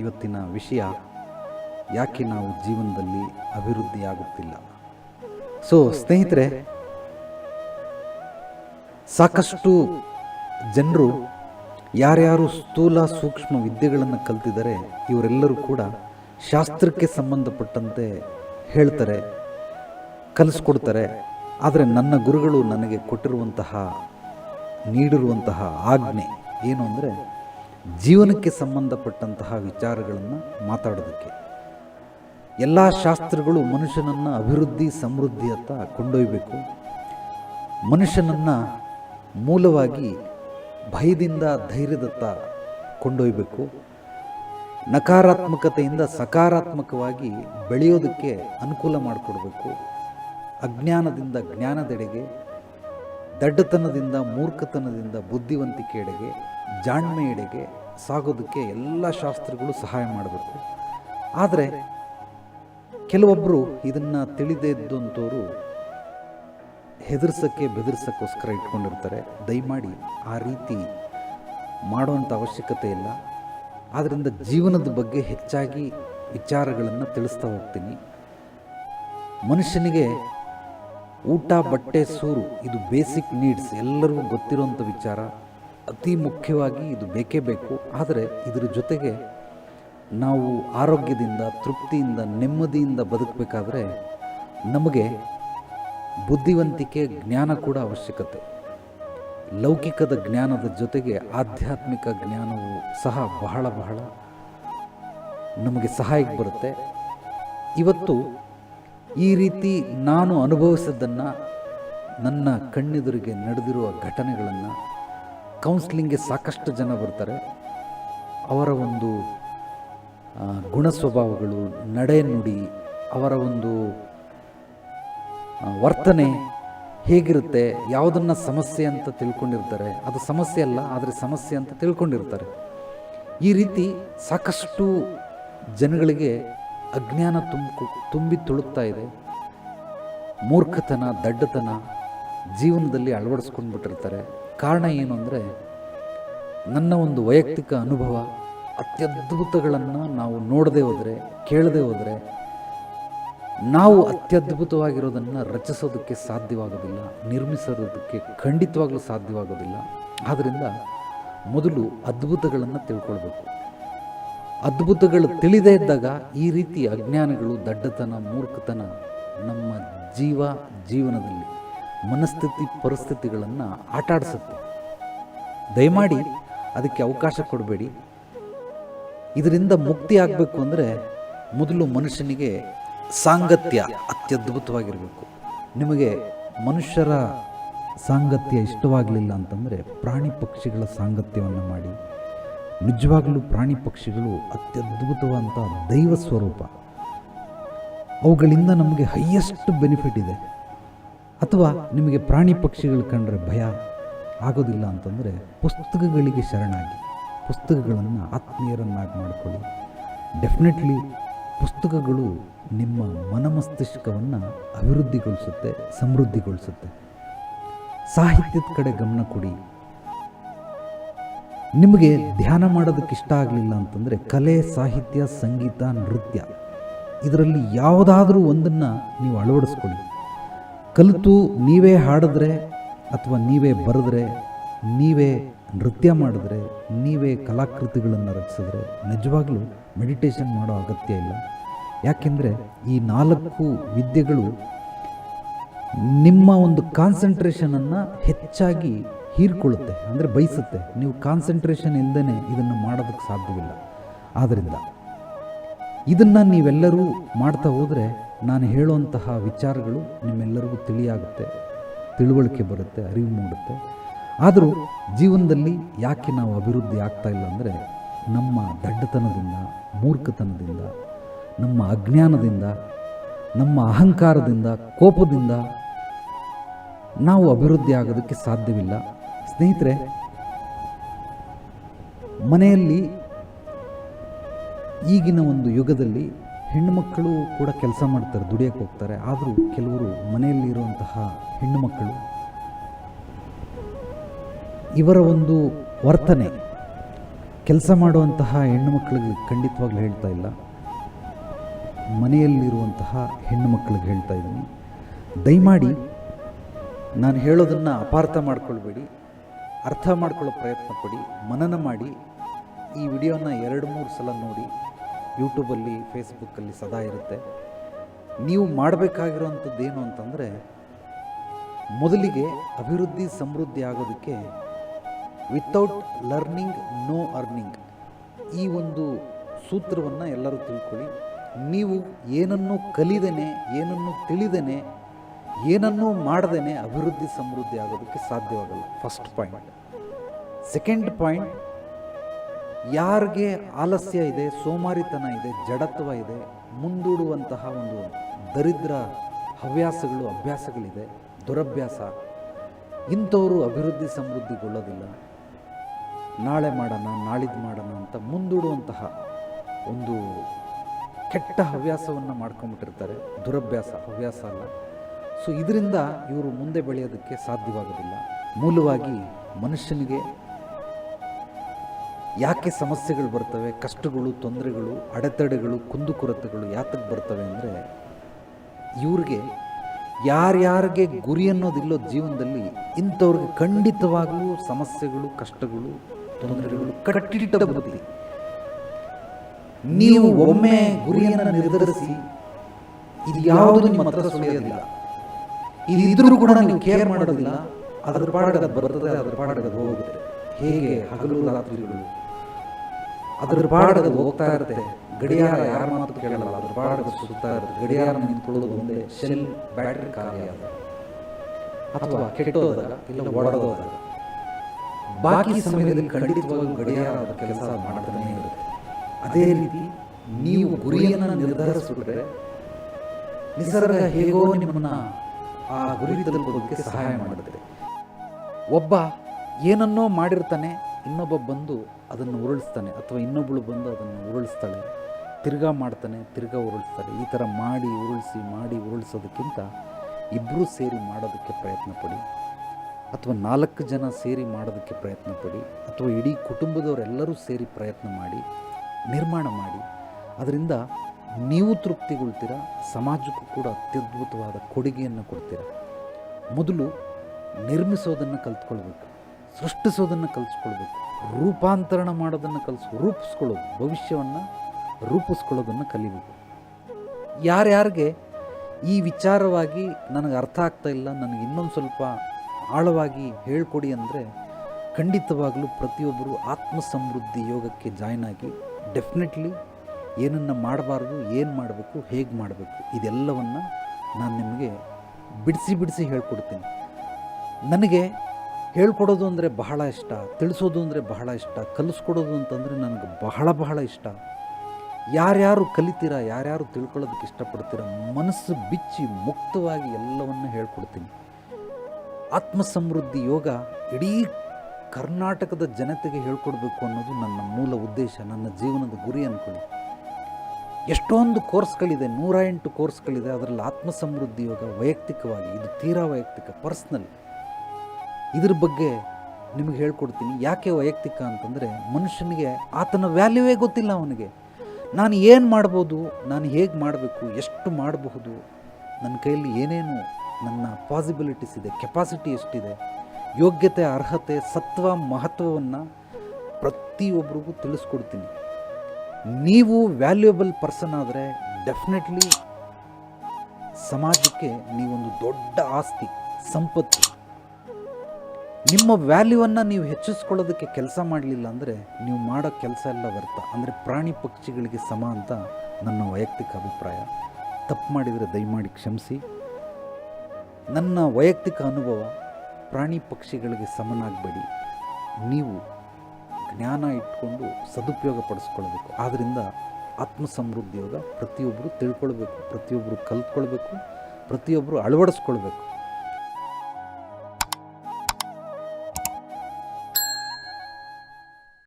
ಇವತ್ತಿನ ವಿಷಯ ಯಾಕೆ ನಾವು ಜೀವನದಲ್ಲಿ ಅಭಿವೃದ್ಧಿಯಾಗುತ್ತಿಲ್ಲ? ಸೊ ಸ್ನೇಹಿತರೆ, ಸಾಕಷ್ಟು ಜನರು, ಯಾರ್ಯಾರು ಸ್ಥೂಲ ಸೂಕ್ಷ್ಮ ವಿದ್ಯೆಗಳನ್ನು ಕಲ್ತಿದ್ದಾರೆ, ಇವರೆಲ್ಲರೂ ಕೂಡ ಶಾಸ್ತ್ರಕ್ಕೆ ಸಂಬಂಧಪಟ್ಟಂತೆ ಹೇಳ್ತಾರೆ, ಕಲಿಸ್ಕೊಡ್ತಾರೆ. ಆದರೆ ನನ್ನ ಗುರುಗಳು ನನಗೆ ಕೊಟ್ಟಿರುವಂತಹ, ನೀಡಿರುವಂತಹ ಆಜ್ಞೆ ಏನು ಅಂದರೆ ಜೀವನಕ್ಕೆ ಸಂಬಂಧಪಟ್ಟಂತಹ ವಿಚಾರಗಳನ್ನು ಮಾತಾಡೋದಕ್ಕೆ. ಎಲ್ಲ ಶಾಸ್ತ್ರಗಳು ಮನುಷ್ಯನನ್ನು ಅಭಿವೃದ್ಧಿ ಸಮೃದ್ಧಿಯತ್ತ ಕೊಂಡೊಯ್ಯಬೇಕು ಮನುಷ್ಯನನ್ನು ಮೂಲವಾಗಿ ಭಯದಿಂದ, ಧೈರ್ಯದತ್ತ ಕೊಂಡೊಯ್ಯಬೇಕು ನಕಾರಾತ್ಮಕತೆಯಿಂದ ಸಕಾರಾತ್ಮಕವಾಗಿ ಬೆಳೆಯೋದಕ್ಕೆ ಅನುಕೂಲ ಮಾಡಿಕೊಡ್ಬೇಕು. ಅಜ್ಞಾನದಿಂದ ಜ್ಞಾನದೆಡೆಗೆ, ದಡ್ಡತನದಿಂದ ಮೂರ್ಖತನದಿಂದ ಬುದ್ಧಿವಂತಿಕೆಯೆಡೆಗೆ ಜಾಣ್ಮೆಯೆಡೆಗೆ ಸಾಗೋದಕ್ಕೆ ಎಲ್ಲ ಶಾಸ್ತ್ರಗಳು ಸಹಾಯ ಮಾಡಬೇಕು. ಆದರೆ ಕೆಲವೊಬ್ಬರು ಇದನ್ನು ತಿಳಿದೇ ಇದ್ದಂಥವರು ಹೆದರ್ಸೋಕ್ಕೆ ಬೆದರ್ಸೋಕ್ಕೋಸ್ಕರ ಇಟ್ಕೊಂಡಿರ್ತಾರೆ. ದಯಮಾಡಿ ಆ ರೀತಿ ಮಾಡುವಂಥ ಅವಶ್ಯಕತೆ ಇಲ್ಲ. ಆದ್ದರಿಂದ ಜೀವನದ ಬಗ್ಗೆ ಹೆಚ್ಚಾಗಿ ವಿಚಾರಗಳನ್ನು ತಿಳಿಸ್ತಾ ಹೋಗ್ತೀನಿ. ಮನುಷ್ಯನಿಗೆ ಊಟ, ಬಟ್ಟೆ, ಸೂರು ಇದು ಬೇಸಿಕ್ ನೀಡ್ಸ್ ಎಲ್ಲರಿಗೂ ಗೊತ್ತಿರುವಂಥ ವಿಚಾರ. ಅತಿ ಮುಖ್ಯವಾಗಿ ಇದು ಬೇಕೇ ಬೇಕು. ಆದರೆ ಇದರ ಜೊತೆಗೆ ನಾವು ಆರೋಗ್ಯದಿಂದ, ತೃಪ್ತಿಯಿಂದ, ನೆಮ್ಮದಿಯಿಂದ ಬದುಕಬೇಕಾದ್ರೆ ನಮಗೆ ಬುದ್ಧಿವಂತಿಕೆ, ಜ್ಞಾನ ಕೂಡ ಅವಶ್ಯಕತೆ. ಲೌಕಿಕದ ಜ್ಞಾನದ ಜೊತೆಗೆ ಆಧ್ಯಾತ್ಮಿಕ ಜ್ಞಾನವು ಸಹ ಬಹಳ ಬಹಳ ನಮಗೆ ಸಹಾಯಕ್ಕೆ ಬರುತ್ತೆ. ಇವತ್ತು ಈ ರೀತಿ ನಾನು ಅನುಭವಿಸಿದ್ದನ್ನು ನನ್ನ ಕಣ್ಣೆದುರಿಗೆ ನಡೆದಿರುವ ಘಟನೆಗಳನ್ನು ಕೌನ್ಸ್ಲಿಂಗ್ಗೆ ಸಾಕಷ್ಟು ಜನ ಬರ್ತಾರೆ. ಅವರ ಒಂದು ಗುಣ ಸ್ವಭಾವಗಳು ನಡೆ ನುಡಿ, ಅವರ ಒಂದು ವರ್ತನೆ ಹೇಗಿರುತ್ತೆ, ಯಾವುದನ್ನು ಸಮಸ್ಯೆ ಅಂತ ತಿಳ್ಕೊಂಡಿರ್ತಾರೆ. ಅದು ಸಮಸ್ಯೆ ಅಲ್ಲ, ಆದರೆ ಸಮಸ್ಯೆ ಅಂತ ತಿಳ್ಕೊಂಡಿರ್ತಾರೆ. ಈ ರೀತಿ ಸಾಕಷ್ಟು ಜನಗಳಿಗೆ ಅಜ್ಞಾನ ತುಂಬು, ತುಂಬಿ ತುಳುಕ್ತಾ ಇದೆ. ಮೂರ್ಖತನ, ದಡ್ಡತನ ಜೀವನದಲ್ಲಿ ಅಳವಡಿಸ್ಕೊಂಡು ಬಿಟ್ಟಿರ್ತಾರೆ ಕಾರಣ ಏನು ಅಂದರೆ ನನ್ನ ಒಂದು ವೈಯಕ್ತಿಕ ಅನುಭವ, ಅತ್ಯದ್ಭುತಗಳನ್ನು ನಾವು ನೋಡದೆ ಹೋದರೆ, ಕೇಳದೆ ಹೋದರೆ, ನಾವು ಅತ್ಯದ್ಭುತವಾಗಿರೋದನ್ನು ರಚಿಸೋದಕ್ಕೆ ಸಾಧ್ಯವಾಗೋದಿಲ್ಲ, ನಿರ್ಮಿಸೋದಕ್ಕೆ ಖಂಡಿತವಾಗಲೂ ಸಾಧ್ಯವಾಗೋದಿಲ್ಲ. ಆದ್ದರಿಂದ ಮೊದಲು ಅದ್ಭುತಗಳನ್ನು ತಿಳ್ಕೊಳ್ಬೇಕು. ಅದ್ಭುತಗಳು ತಿಳಿದೇ ಇದ್ದಾಗ ಈ ರೀತಿ ಅಜ್ಞಾನಗಳು ದಡ್ಡತನ, ಮೂರ್ಖತನ ನಮ್ಮ ಜೀವ ಜೀವನದಲ್ಲಿ ಮನಸ್ಥಿತಿ ಪರಿಸ್ಥಿತಿಗಳನ್ನು ಆಟಾಡಿಸುತ್ತೆ. ದಯಮಾಡಿ ಅದಕ್ಕೆ ಅವಕಾಶ ಕೊಡಬೇಡಿ. ಇದರಿಂದ ಮುಕ್ತಿ ಆಗಬೇಕು ಅಂದರೆ ಮೊದಲು ಮನುಷ್ಯನಿಗೆ ಸಾಂಗತ್ಯ ಅತ್ಯದ್ಭುತವಾಗಿರಬೇಕು. ನಿಮಗೆ ಮನುಷ್ಯರ ಸಾಂಗತ್ಯ ಇಷ್ಟವಾಗಲಿಲ್ಲ ಅಂತಂದರೆ ಪ್ರಾಣಿ ಪಕ್ಷಿಗಳ ಸಾಂಗತ್ಯವನ್ನು ಮಾಡಿ. ನಿಜವಾಗಲೂ ಪ್ರಾಣಿ ಪಕ್ಷಿಗಳು ಅತ್ಯದ್ಭುತವಾದಂಥ ದೈವ ಸ್ವರೂಪ. ಅವುಗಳಿಂದ ನಮಗೆ ಹೈಯೆಸ್ಟ್ ಬೆನಿಫಿಟ್ ಇದೆ. ಅಥವಾ ನಿಮಗೆ ಪ್ರಾಣಿ ಪಕ್ಷಿಗಳು ಕಂಡರೆ ಭಯ ಆಗೋದಿಲ್ಲ ಅಂತಂದರೆ ಪುಸ್ತಕಗಳಿಗೆ ಶರಣಾಗಿ, ಪುಸ್ತಕಗಳನ್ನು ಆತ್ಮೀಯರನ್ನಾಗಿ ಮಾಡಿಕೊಳ್ಳಿ. ಡೆಫಿನೆಟ್ಲಿ ಪುಸ್ತಕಗಳು ನಿಮ್ಮ ಮನಮಸ್ತಿಷ್ಕವನ್ನು ಅಭಿವೃದ್ಧಿಗೊಳಿಸುತ್ತೆ, ಸಮೃದ್ಧಿಗೊಳಿಸುತ್ತೆ. ಸಾಹಿತ್ಯದ ಕಡೆ ಗಮನ ಕೊಡಿ. ನಿಮಗೆ ಧ್ಯಾನ ಮಾಡೋದಕ್ಕೆ ಇಷ್ಟ ಆಗಲಿಲ್ಲ ಅಂತಂದರೆ ಕಲೆ, ಸಾಹಿತ್ಯ, ಸಂಗೀತ, ನೃತ್ಯ. ಇದರಲ್ಲಿ ಯಾವುದಾದ್ರೂ ಒಂದನ್ನು ನೀವು ಅಳವಡಿಸ್ಕೊಳ್ಳಿ. ಕಲಿತು ನೀವೇ ಹಾಡಿದ್ರೆ ಅಥವಾ ನೀವೇ ಬರೆದ್ರೆ, ನೀವೇ ನೃತ್ಯ ಮಾಡಿದ್ರೆ, ನೀವೇ ಕಲಾಕೃತಿಗಳನ್ನು ರಚಿಸಿದ್ರೆ ನಿಜವಾಗ್ಲೂ ಮೆಡಿಟೇಷನ್ ಮಾಡೋ ಅಗತ್ಯ ಇಲ್ಲ. ಯಾಕೆಂದರೆ ಈ ನಾಲ್ಕು ವಿದ್ಯೆಗಳು ನಿಮ್ಮ ಒಂದು ಕಾನ್ಸಂಟ್ರೇಷನನ್ನು ಹೆಚ್ಚಾಗಿ ಹೀರ್ಕೊಳ್ಳುತ್ತೆ, ಅಂದರೆ ಬಯಸುತ್ತೆ. ನೀವು ಕಾನ್ಸಂಟ್ರೇಷನ್ ಇಲ್ಲದೇ ಇದನ್ನು ಮಾಡೋದಕ್ಕೆ ಸಾಧ್ಯವಿಲ್ಲ. ಆದ್ದರಿಂದ ಇದನ್ನು ನೀವೆಲ್ಲರೂ ಮಾಡ್ತಾ ಹೋದರೆ ನಾನು ಹೇಳುವಂತಹ ವಿಚಾರಗಳು ನಿಮ್ಮೆಲ್ಲರಿಗೂ ತಿಳಿಯಾಗುತ್ತೆ, ತಿಳುವಳಿಕೆ ಬರುತ್ತೆ, ಅರಿವು ಮೂಡುತ್ತೆ. ಆದರೂ ಜೀವನದಲ್ಲಿ ಯಾಕೆ ನಾವು ಅಭಿವೃದ್ಧಿ ಆಗ್ತಾ ಇಲ್ಲ ಅಂದರೆ ನಮ್ಮ ದಡ್ಡತನದಿಂದ, ಮೂರ್ಖತನದಿಂದ, ನಮ್ಮ ಅಜ್ಞಾನದಿಂದ, ನಮ್ಮ ಅಹಂಕಾರದಿಂದ, ಕೋಪದಿಂದ ನಾವು ಅಭಿವೃದ್ಧಿ ಆಗೋದಕ್ಕೆ ಸಾಧ್ಯವಿಲ್ಲ. ಸ್ನೇಹಿತರೆ, ಮನೆಯಲ್ಲಿ ಈಗಿನ ಒಂದು ಯುಗದಲ್ಲಿ ಹೆಣ್ಣುಮಕ್ಕಳು ಕೂಡ ಕೆಲಸ ಮಾಡ್ತಾರೆ, ದುಡಿಯೋಕ್ಕೆ ಹೋಗ್ತಾರೆ. ಆದರೂ ಕೆಲವರು ಮನೆಯಲ್ಲಿ ಇರುವಂತಹ ಹೆಣ್ಣುಮಕ್ಕಳು ಇವರ ಒಂದು ವರ್ತನೆ, ಕೆಲಸ ಮಾಡುವಂತಹ ಹೆಣ್ಣು ಮಕ್ಕಳಿಗೆ ಖಂಡಿತವಾಗ್ಲೂ ಹೇಳ್ತಾ ಇಲ್ಲ. ಮನೆಯಲ್ಲಿರುವಂತಹ ಹೆಣ್ಣು ಮಕ್ಕಳಿಗೆ ಹೇಳ್ತಾ ಇದ್ದೀನಿ. ದಯಮಾಡಿ ನಾನು ಹೇಳೋದನ್ನು ಅಪಾರ್ಥ ಮಾಡ್ಕೊಳ್ಬೇಡಿ, ಅರ್ಥ ಮಾಡ್ಕೊಳ್ಳೋ ಪ್ರಯತ್ನ ಪಡಿ, ಮನನ ಮಾಡಿ ಈ ವಿಡಿಯೋನ ಎರಡು ಮೂರು ಸಲ ನೋಡಿ ಯೂಟ್ಯೂಬಲ್ಲಿ, ಫೇಸ್ಬುಕ್ಕಲ್ಲಿ ಸದಾ ಇರುತ್ತೆ. ನೀವು ಮಾಡಬೇಕಾಗಿರೋವಂಥದ್ದು ಏನು ಅಂತಂದರೆ, ಮೊದಲಿಗೆ ಅಭಿವೃದ್ಧಿ ಸಮೃದ್ಧಿ ಆಗೋದಕ್ಕೆ ವಿತೌಟ್ ಲರ್ನಿಂಗ್ ನೋ ಅರ್ನಿಂಗ್ ಈ ಒಂದು ಸೂತ್ರವನ್ನು ಎಲ್ಲರೂ ತಿಳ್ಕೊಳ್ಳಿ. ನೀವು ಏನನ್ನು ಕಲಿದೇನೆ, ಏನನ್ನು ತಿಳಿದೇನೆ, ಏನನ್ನು ಮಾಡದೇನೆ ಅಭಿವೃದ್ಧಿ ಸಮೃದ್ಧಿ ಆಗೋದಕ್ಕೆ ಸಾಧ್ಯವಾಗಲ್ಲ. ಫಸ್ಟ್ ಪಾಯಿಂಟ್ ಸೆಕೆಂಡ್ ಪಾಯಿಂಟ್ ಯಾರಿಗೆ ಆಲಸ್ಯ ಇದೆ, ಸೋಮಾರಿತನ ಇದೆ, ಜಡತ್ವ ಇದೆ, ಮುಂದೂಡುವಂತಹ ಒಂದು ದರಿದ್ರ ಹವ್ಯಾಸಗಳು, ಅಭ್ಯಾಸಗಳಿದೆ, ದುರಭ್ಯಾಸ, ಇಂಥವರು ಅಭಿವೃದ್ಧಿ ಸಮೃದ್ಧಿಗೊಳ್ಳೋದಿಲ್ಲ. ನಾಳೆ ಮಾಡೋಣ, ನಾಳಿದ್ದು ಮಾಡೋಣ ಅಂತ ಮುಂದೂಡುವಂತಹ ಒಂದು ಕೆಟ್ಟ ಹವ್ಯಾಸವನ್ನು ಮಾಡ್ಕೊಂಬಿಟ್ಟಿರ್ತಾರೆ ದುರಭ್ಯಾಸ, ಹವ್ಯಾಸ ಅಲ್ಲ. ಸೊ ಇದರಿಂದ ಇವರು ಮುಂದೆ ಬೆಳೆಯೋದಕ್ಕೆ ಸಾಧ್ಯವಾಗೋದಿಲ್ಲ. ಮೂಲವಾಗಿ ಮನುಷ್ಯನಿಗೆ ಯಾಕೆ ಸಮಸ್ಯೆಗಳು ಬರ್ತವೆ, ಕಷ್ಟಗಳು, ತೊಂದರೆಗಳು, ಅಡೆತಡೆಗಳು ಕುಂದುಕೊರತೆಗಳು ಯಾತಕ್ಕೆ ಬರ್ತವೆ ಅಂದರೆ ಇವ್ರಿಗೆ ಯಾರ್ಯಾರಿಗೆ ಗುರಿ ಅನ್ನೋದಿಲ್ಲೋ ಜೀವನದಲ್ಲಿ ಇಂಥವ್ರಿಗೆ ಖಂಡಿತವಾಗಲೂ ಸಮಸ್ಯೆಗಳು, ಕಷ್ಟಗಳು, ತೊಂದರೆಗಳು ಕಟ್ಟಿಟ್ಟ ನೀವು ಒಮ್ಮೆ ಗುರಿಯನ್ನು ನಿರ್ಧರಿಸಿ, ಇದು ಯಾವುದು ನಿಮ್ಮ ಹತ್ರ ಸುಳಿಯೋದಿಲ್ಲ. ಇದು ಇದ್ರೂ ಕೂಡ ನೀವು ಕೇರ್ ಮಾಡೋದಿಲ್ಲ, ಅದ್ರ ಪಾಡಿಗೆ ಅದು ಬರ್ತದೆ, ಅದ್ರ ಪಾಡಿಗೆ ಅದು ಹೋಗುತ್ತೆ. ಹೇಗೆ? ಹಗಲು ರಾತ್ರಿಗಳು. ಅದ್ರ ಬಾಡ ಅದು ಹೋಗ್ತಾ ಇರುತ್ತೆ. ಗಡಿಯಾರ ಯಾರ ಮಾತು ಕೇಳಲ್ಲ, ಅದ್ರ ಬಾಡ ಅದು ಸುತ್ತಾ ಇರುತ್ತೆ. ಗಡಿಯಾರ ನಿಂತ್ಕೊಳ್ಳೋದು ಒಂದೇ ಶೆಲ್, ಬ್ಯಾಟ್ರಿ ಖಾಲಿ ಆದ ಅಥವಾ ಕೆಟ್ಟೋದಾಗ ಇಲ್ಲ ಒಡೆದೋದಾಗ. ಬಾಕಿ ಸಮಯದಲ್ಲಿ ಖಂಡಿತವಾಗಿ ಗಡಿಯಾರ ಕೆಲಸ ಮಾಡ್ತಾನೆ ಇರುತ್ತೆ. ಅದೇ ರೀತಿ ನೀವು ಗುರಿಯನ್ನು ನಿರ್ಧರಿಸಿಬಿಟ್ರೆ ನಿಸರ್ಗ ಹೇಗೋ ನಿಮ್ಮನ್ನ ಆ ಗುರಿ ತಲುಪೋದಕ್ಕೆ ಸಹಾಯ ಮಾಡುತ್ತೆ. ಒಬ್ಬ ಏನನ್ನೋ ಮಾಡಿರ್ತಾನೆ ಇನ್ನೊಬ್ಬ ಬಂದು ಅದನ್ನು ಉರುಳಿಸ್ತಾನೆ ಅಥವಾ ಇನ್ನೊಬ್ಬಳು ಬಂದು ಅದನ್ನು ಉರುಳಿಸ್ತಾಳೆ. ತಿರ್ಗಾ ಮಾಡ್ತಾನೆ, ತಿರ್ಗಾ ಉರುಳಿಸ್ತಾಳೆ. ಈ ಥರ ಮಾಡಿ, ಉರುಳಿಸಿ, ಮಾಡಿ, ಉರುಳಿಸೋದಕ್ಕಿಂತ ಇಬ್ಬರೂ ಸೇರಿ ಮಾಡೋದಕ್ಕೆ ಪ್ರಯತ್ನ ಪಡಿ. ಅಥವಾ ನಾಲ್ಕು ಜನ ಸೇರಿ ಮಾಡೋದಕ್ಕೆ ಪ್ರಯತ್ನ ಪಡಿ. ಅಥವಾ ಇಡೀ ಕುಟುಂಬದವರೆಲ್ಲರೂ ಸೇರಿ ಪ್ರಯತ್ನ ಮಾಡಿ, ನಿರ್ಮಾಣ ಮಾಡಿ. ಅದರಿಂದ ನೀವು ತೃಪ್ತಿಗೊಳ್ತೀರ, ಸಮಾಜಕ್ಕೂ ಕೂಡ ಅತ್ಯದ್ಭುತವಾದ ಕೊಡುಗೆಯನ್ನು ಕೊಡ್ತೀರ. ಮೊದಲು ನಿರ್ಮಿಸೋದನ್ನು ಕಲ್ತ್ಕೊಳ್ಬೇಕು. ಸೃಷ್ಟಿಸೋದನ್ನು ಕಲಿಸ್ಕೊಳ್ಬೇಕು, ರೂಪಾಂತರಣ ಮಾಡೋದನ್ನು ಕಲಿಸ್, ರೂಪಿಸ್ಕೊಳ್ಳೋದು, ಭವಿಷ್ಯವನ್ನು ರೂಪಿಸ್ಕೊಳ್ಳೋದನ್ನು ಕಲಿಬೇಕು. ಯಾರ್ಯಾರಿಗೆ ಈ ವಿಚಾರವಾಗಿ ನನಗೆ ಅರ್ಥ ಆಗ್ತಾ ಇಲ್ಲ, ನನಗೆ ಇನ್ನೊಂದು ಸ್ವಲ್ಪ ಆಳವಾಗಿ ಹೇಳ್ಕೊಡಿ ಅಂದರೆ ಖಂಡಿತವಾಗಲೂ ಪ್ರತಿಯೊಬ್ಬರು ಆತ್ಮ ಸಮೃದ್ಧಿ ಯೋಗಕ್ಕೆ ಜಾಯ್ನ್ ಆಗಿ ಡೆಫಿನೆಟ್ಲಿ ಏನನ್ನು ಮಾಡಬಾರ್ದು, ಏನು ಮಾಡಬೇಕು, ಹೇಗೆ ಮಾಡಬೇಕು, ಇದೆಲ್ಲವನ್ನು ನಾನು ನಿಮಗೆ ಬಿಡಿಸಿ ಬಿಡಿಸಿ ಹೇಳ್ಕೊಡ್ತೀನಿ. ನನಗೆ ಹೇಳ್ಕೊಡೋದು ಅಂದರೆ ಬಹಳ ಇಷ್ಟ, ತಿಳಿಸೋದು ಅಂದರೆ ಬಹಳ ಇಷ್ಟ, ಕಲಿಸ್ಕೊಡೋದು ಅಂತಂದರೆ ನನಗೆ ಬಹಳ ಬಹಳ ಇಷ್ಟ. ಯಾರ್ಯಾರು ಕಲಿತೀರಾ, ಯಾರ್ಯಾರು ತಿಳ್ಕೊಳ್ಳೋದಕ್ಕೆ ಇಷ್ಟಪಡ್ತೀರಾ, ಮನಸ್ಸು ಬಿಚ್ಚಿ ಮುಕ್ತವಾಗಿ ಎಲ್ಲವನ್ನು ಹೇಳ್ಕೊಡ್ತೀನಿ. ಆತ್ಮ ಸಮೃದ್ಧಿ ಯೋಗ ಇಡೀ ಕರ್ನಾಟಕದ ಜನತೆಗೆ ಹೇಳ್ಕೊಡ್ಬೇಕು ಅನ್ನೋದು ನನ್ನ ಮೂಲ ಉದ್ದೇಶ, ನನ್ನ ಜೀವನದ ಗುರಿ ಅಂದ್ಕೊಳ್ಳಿ ಎಷ್ಟೊಂದು ಕೋರ್ಸ್ಗಳಿದೆ ನೂರ ಎಂಟು ಕೋರ್ಸ್ಗಳಿದೆ, ಅದರಲ್ಲಿ ಆತ್ಮ ಸಮೃದ್ಧಿ ಯೋಗ ವೈಯಕ್ತಿಕವಾಗಿ, ಇದು ತೀರಾ ವೈಯಕ್ತಿಕ, ಪರ್ಸ್ನಲ್. ಇದ್ರ ಬಗ್ಗೆ ನಿಮಗೆ ಹೇಳ್ಕೊಡ್ತೀನಿ. ಯಾಕೆ ವೈಯಕ್ತಿಕ ಅಂತಂದರೆ ಮನುಷ್ಯನಿಗೆ ಆತನ ವ್ಯಾಲ್ಯೂವೇ ಗೊತ್ತಿಲ್ಲ ಅವನಿಗೆ. ನಾನು ಏನು ಮಾಡ್ಬೋದು, ನಾನು ಹೇಗೆ ಮಾಡಬೇಕು, ಎಷ್ಟು ಮಾಡಬಹುದು, ನನ್ನ ಕೈಯಲ್ಲಿ ಏನೇನು ನನ್ನ ಪಾಸಿಬಿಲಿಟೀಸ್ ಇದೆ, ಕೆಪಾಸಿಟಿ ಎಷ್ಟಿದೆ, ಯೋಗ್ಯತೆ, ಅರ್ಹತೆ, ಸತ್ವ, ಮಹತ್ವವನ್ನು ಪ್ರತಿಯೊಬ್ಬರಿಗೂ ತಿಳಿಸ್ಕೊಡ್ತೀನಿ. ನೀವು ವ್ಯಾಲ್ಯೂಯಬಲ್ ಪರ್ಸನ್ ಆದರೆ ಡೆಫಿನೆಟ್ಲಿ ಸಮಾಜಕ್ಕೆ ನೀವೊಂದು ದೊಡ್ಡ ಆಸ್ತಿ, ಸಂಪತ್ತು. ನಿಮ್ಮ ವ್ಯಾಲ್ಯೂವನ್ನು ನೀವು ಹೆಚ್ಚಿಸ್ಕೊಳ್ಳೋದಕ್ಕೆ ಕೆಲಸ ಮಾಡಲಿಲ್ಲ ಅಂದರೆ ನೀವು ಮಾಡೋ ಕೆಲಸ ಎಲ್ಲ ವ್ಯರ್ಥ. ಅಂದರೆ ಪ್ರಾಣಿ ಪಕ್ಷಿಗಳಿಗೆ ಸಮ ಅಂತ ನನ್ನ ವೈಯಕ್ತಿಕ ಅಭಿಪ್ರಾಯ. ತಪ್ಪು ಮಾಡಿದರೆ ದಯಮಾಡಿ ಕ್ಷಮಿಸಿ. ನನ್ನ ವೈಯಕ್ತಿಕ ಅನುಭವ, ಪ್ರಾಣಿ ಪಕ್ಷಿಗಳಿಗೆ ಸಮನಾಗಬೇಡಿ. ನೀವು ಜ್ಞಾನ ಇಟ್ಕೊಂಡು ಸದುಪಯೋಗ ಪಡಿಸ್ಕೊಳ್ಬೇಕು ಆದ್ದರಿಂದ ಆತ್ಮ ಪ್ರತಿಯೊಬ್ಬರು ತಿಳ್ಕೊಳ್ಬೇಕು ಪ್ರತಿಯೊಬ್ಬರು ಕಲ್ತ್ಕೊಳ್ಬೇಕು ಪ್ರತಿಯೊಬ್ಬರು ಅಳವಡಿಸ್ಕೊಳ್ಬೇಕು.